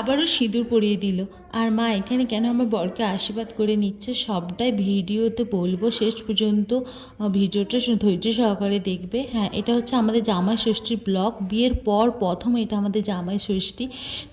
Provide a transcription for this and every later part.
আবারও সিঁদুর পরিয়ে দিল। আর মা, এখানে কেন আমার বরকে আশীর্বাদ করে নিচ্ছে? সবটাই ভিডিওতে বলব। শেষ পর্যন্ত ভিডিওটা ধৈর্য সহকারে দেখবে। হ্যাঁ এটা হচ্ছে আমাদের জামাই ষষ্ঠীর ব্লগ। বিয়ের পর প্রথম এটা আমাদের জামাই ষষ্ঠী।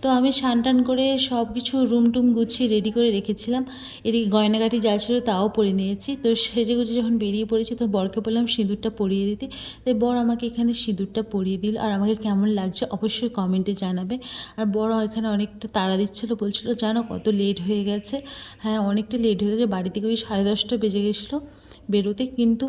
তো আমি টান করে সব কিছু রুম টুম গুছিয়ে রেডি করে রেখেছিলাম। এদিকে গয়নাগাটি যা ছিল তাও পরে নিয়েছি। তো সেজে গুজে যখন বেরিয়ে পড়েছি, তো বরকে বললাম, সিঁদুরটা পরিয়ে দিতে। তো বর আমাকে এখানে সিঁদুরটা পরিয়ে দিল। আর আমাকে কেমন লাগছে অবশ্যই কমেন্টে জানাবে। আর বড় এখানে অনেকটা তাড়া দিচ্ছিল, বলছিল, জানো কত লেট হয়ে গেছে। হ্যাঁ অনেকটা লেট হয়ে গেছে। বাড়ি থেকে ওই সাড়ে দশটা বেজে গেছিল বেরোতে, কিন্তু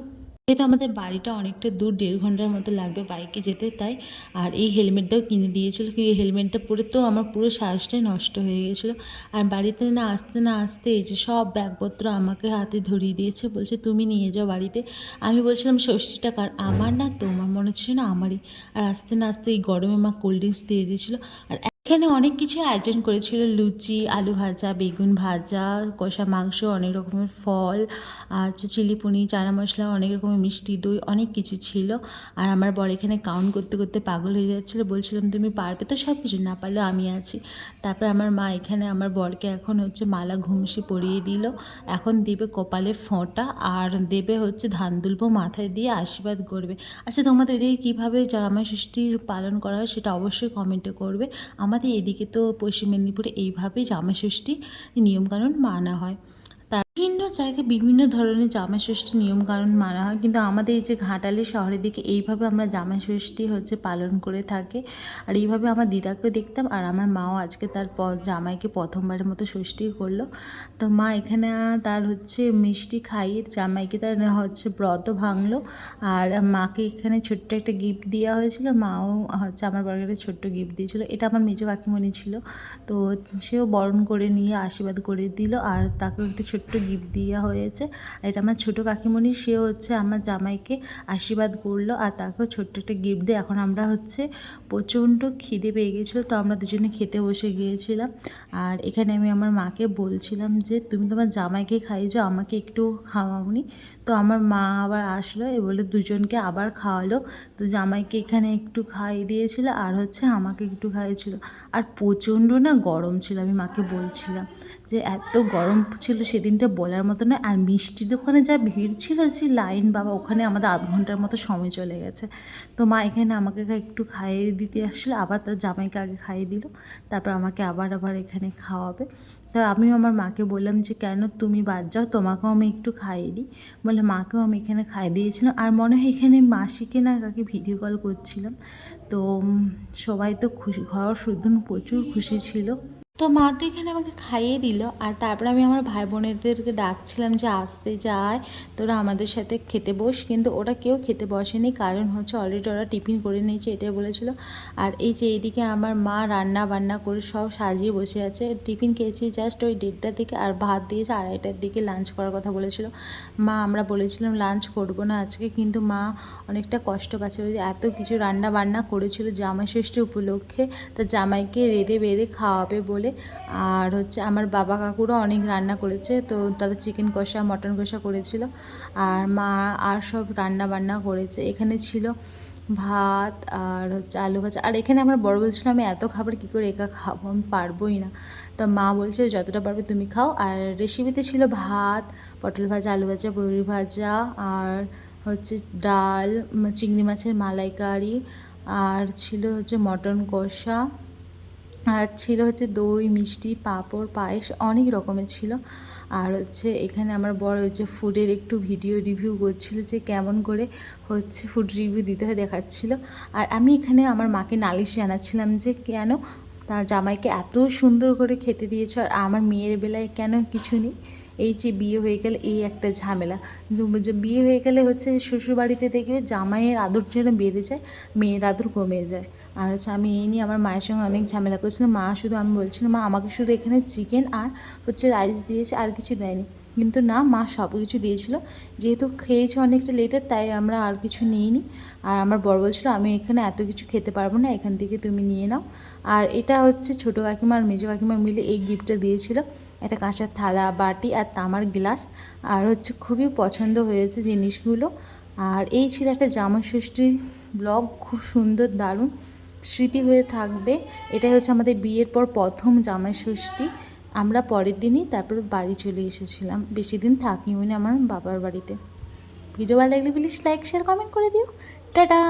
যেহেতু আমাদের বাড়িটা অনেকটা দূর, দেড় ঘণ্টার মতো লাগবে বাইকে যেতে, তাই আর এই হেলমেটটাও কিনে দিয়েছিল। কিন্তু এই হেলমেটটা পরে তো আমার পুরো শ্বাসটাই নষ্ট হয়ে গেছিল। আর বাড়িতে না আসতে না আসতে এই যে সব ব্যাগপত্র আমাকে হাতে ধরিয়ে দিয়েছে। বলছে, তুমি নিয়ে যাও বাড়িতে। আমি বলছিলাম, ষষ্ঠীটা কার? আমার না তোমার মনে হচ্ছে না আমারই। আর আসতে, না আসতে এই গরমে মা কোল্ড ড্রিঙ্কস দিয়ে দিয়েছিলো। আর এখানে অনেক কিছু আয়োজন করেছিল। লুচি, আলু ভাজা, বেগুন ভাজা, কষা মাংস, অনেক রকমের ফল, আর চিলি পনির, চানা মশলা, অনেক রকমের মিষ্টি দই, অনেক কিছু ছিল। আর আমার বর এখানে কাউন্ট করতে করতে পাগল হয়ে যাচ্ছিল। বলছিলাম, তুমি পারবে তো সব কিছু না পারলেও আমি আছি। তারপর আমার মা এখানে আমার বরকে এখন হচ্ছে মালা ঘুমসি পরিয়ে দিল। এখন দেবে কপালে ফোঁটা, আর দেবে হচ্ছে ধান দুলবো মাথায় দিয়ে আশীর্বাদ করবে। আচ্ছা তোমাদের এদিকে কীভাবে জামাই ষষ্ঠীর পালন করা হয় সেটা অবশ্যই কমেন্টে করবে। আমাদের এদিকে তো পশ্চিম মেদিনীপুরে এইভাবেই জামাষষ্ঠী নিয়মকানুন মানা হয়। তা জায়গায় বিভিন্ন ধরনের জামাই ষষ্ঠী নিয়মকানুন মানা হয়, কিন্তু আমাদের এই যে ঘাটালি শহরের দিকে এইভাবে আমরা জামাই ষষ্ঠী হচ্ছে পালন করে থাকি। আর এইভাবে আমার দিদাকেও দেখতাম, আর আমার মাও আজকে তার জামাইকে প্রথমবারের মতো ষষ্ঠী করল। তো মা এখানে তার হচ্ছে মিষ্টি খাইয়ে জামাইকে তার হচ্ছে ব্রত ভাঙলো। আর মাকে এখানে ছোট্ট একটা গিফট দেওয়া হয়েছিল, মাও হচ্ছে আমার বড় ছোট্ট গিফট দিয়েছিল। এটা আমার মেজো কাকিমণি ছিল, তো সেও বরণ করে নিয়ে আশীর্বাদ করে দিল, আর তাকে একটা ছোট্ট গিফট দেওয়া হয়েছে। আর এটা আমার ছোটো কাকিমণি, সে হচ্ছে আমার জামাইকে আশীর্বাদ করল আর তাকেও ছোট্ট একটা গিফট দিয়ে। এখন আমরা হচ্ছে প্রচণ্ড খিদে পেয়ে গেছিল, তো আমরা দুজনে খেতে বসে গিয়েছিলাম। আর এখানে আমি আমার মাকে বলছিলাম যে, তুমি তোমার জামাইকে খাইয়েছো আমাকে একটু খাওয়াওনি। তো আমার মা আবার আসলো এ বলে, দুজনকে আবার খাওয়ালো। তো জামাইকে এখানে একটু খাইয়ে দিয়েছিল আর হচ্ছে আমাকে একটু খাইয়েছিল। আর প্রচণ্ড না গরম ছিল, আমি মাকে বলছিলাম যে, এত গরম ছিল, সেদিনটা বলার মতো নয় আর মিষ্টি দোকানে যা ভিড় ছিল সে লাইন বাবা, ওখানে আমাদের আধ ঘণ্টার মতো সময় চলে গেছে। তো মা এখানে আমাকে একটু খাইয়ে দিতে আসলো, আবার তার জামাইকে আগে খাইয়ে দিল, তারপর আমাকে আবার আবার এখানে খাওয়াবে। তো আমিও আমার মাকে বললাম যে, কেন তুমি বাদ যাও, তোমাকেও আমি একটু খাইয়ে দিই। বলে মাকেও আমি এখানে খাইয়ে দিয়েছিলাম। আর মনে হয় এখানে মাসিকে না কাকে ভিডিও কল করছিলাম। তো সবাই তো খুশি, ঘর শুধু প্রচুর খুশি ছিল। তো মা তো এখানে আমাকে খাইয়ে দিল, আর তারপর আমি আমার ভাই বোনেদেরকে ডাকছিলাম যে আসতে যায়, তোরা আমাদের সাথে খেতে বস, কিন্তু ওরা কেউ খেতে বসেনি, কারণ হচ্ছে অলরেডি ওরা টিফিন করে নিয়েছে, এটাই বলেছিল। আর এই যে এইদিকে আমার মা রান্না বান্না করে সব সাজিয়ে বসে আছে, টিফিন খেয়েছি জাস্ট ওই দেড়টার দিকে, আর ভাত দিয়েছে আড়াইটার দিকে লাঞ্চ করার কথা বলেছিল। মা, আমরা বলেছিলাম লাঞ্চ করব না আজকে, কিন্তু মা অনেকটা কষ্ট পাচ্ছিল যে এত কিছু রান্না বান্না করেছিল জামাই ষষ্ঠী উপলক্ষে, তা জামাইকে রেঁধে বেড়ে খাওয়াবে বলে আর হচ্ছে আমার বাবা কাকুরা অনেক রান্না করেছে, তো তারা চিকেন কষা, মটন কষা করেছিল। আর মা আর সব রান্না বান্না করেছে। এখানে ছিল ভাত আর হচ্ছে আলু ভাজা। আর এখানে আমার বড় বলছিল, আমি এত খাবার কী করে একা খাব? আমি পারবোই না। তো মা বলছে, যতটা পারবে তুমি খাও। আর রেসিপিতে ছিল ভাত, পটল ভাজা, আলু ভাজা, বড়ি ভাজা, আর হচ্ছে ডাল, চিংড়ি মাছের মালাইকারি, আর ছিল হচ্ছে মটন কষা। আর ছিল হচ্ছে দই, মিষ্টি, পাঁপড়, পায়েস অনেক রকমের ছিল। আর হচ্ছে এখানে আমার বড় হচ্ছে ফুডের একটু ভিডিও রিভিউ করছিল যে কেমন করে হচ্ছে ফুড রিভিউ দিতে হয় দেখাচ্ছিল। আর আমি এখানে আমার মাকে নালিশ জানাচ্ছিলাম যে কেন তার জামাইকে এত সুন্দর করে খেতে দিয়েছে আর আমার মেয়ের বেলায় কেন কিছু নেই। এই যে বিয়ে হয়ে গেলে এই একটা ঝামেলা। বিয়ে হয়ে গেলে হচ্ছে শ্বশুরবাড়িতে দেখবে জামাইয়ের আদর যেন বেড়ে যায়, মেয়ের আদর কমে যায়। আর হচ্ছে আমি এই নিয়ে আমার মায়ের সঙ্গে অনেক ঝামেলা করছিলাম। মা শুধু আমি বলছিলাম, মা, আমাকে শুধু এখানে চিকেন আর হচ্ছে রাইস দিয়েছে, আর কিছু দেয়নি। কিন্তু না, মা সব কিছু দিয়েছিল। যেহেতু খেয়েছে অনেকটা লেটার তাই আমরা আর কিছু নিইনি। আর আমার বড় বলছিল, আমি এখানে এত কিছু খেতে পারব না, এখান থেকে তুমি নিয়ে নাও। আর এটা হচ্ছে ছোটো কাকিমা আর মেজো কাকিমা মিলে এই গিফটটা দিয়েছিল। একটা কাঁচের থালা, বাটি আর তামার গ্লাস। আর হচ্ছে খুবই পছন্দ হয়েছে জিনিসগুলো। আর এই ছিল একটা জামা ষষ্ঠী ব্লগ। খুব সুন্দর, দারুণ স্মৃতি হয়ে থাকবে। এটাই হচ্ছে আমাদের বিয়ের পর প্রথম জামাই ষষ্ঠী আমরা পরের দিনই তারপর বাড়ি চলে এসেছিলাম। বেশি দিন থাকিও না আমার বাবার বাড়িতে। ভিডিও ভালো লাগলে প্লিজ লাইক শেয়ার কমেন্ট করে দিও। টাটা!